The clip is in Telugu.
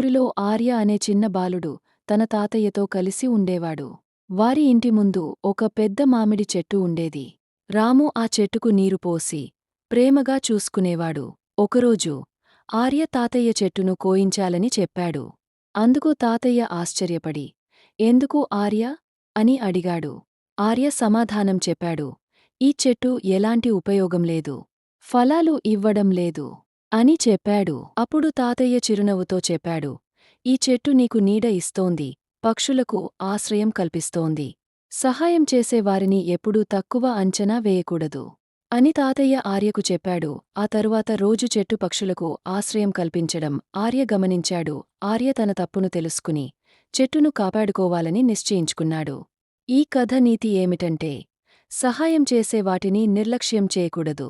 ఊరిలో ఆర్య అనే చిన్న బాలుడు తన తాతయ్యతో కలిసి ఉండేవాడు. వారి ఇంటి ముందు ఒక పెద్ద మామిడి చెట్టు ఉండేది. రాము ఆ చెట్టుకు నీరు పోసి ప్రేమగా చూసుకునేవాడు. ఒకరోజు ఆర్య తాతయ్య చెట్టును కోయించాలని చెప్పాడు. అందుకు తాతయ్య ఆశ్చర్యపడి ఎందుకు ఆర్య అని అడిగాడు. ఆర్య సమాధానం చెప్పాడు. ఈ చెట్టు ఎలాంటి ఉపయోగం లేదు. ఫలాలు ఇవ్వడం లేదు. అని చెప్పాడు. అప్పుడు తాతయ్య చిరునవ్వుతో చెప్పాడు. ఈ చెట్టు నీకు నీడ ఇస్తోంది. పక్షులకు ఆశ్రయం కల్పిస్తోంది. సహాయం చేసేవారిని ఎప్పుడూ తక్కువ అంచనా వేయకూడదు అని తాతయ్య ఆర్యకు చెప్పాడు. ఆ తరువాత రోజు చెట్టు పక్షులకు ఆశ్రయం కల్పించడం ఆర్య గమనించాడు. ఆర్య తన తప్పును తెలుసుకుని చెట్టును కాపాడుకోవాలని నిశ్చయించుకున్నాడు. ఈ కథ నీతి ఏమిటంటే సహాయం చేసేవాటిని నిర్లక్ష్యం చేయకూడదు.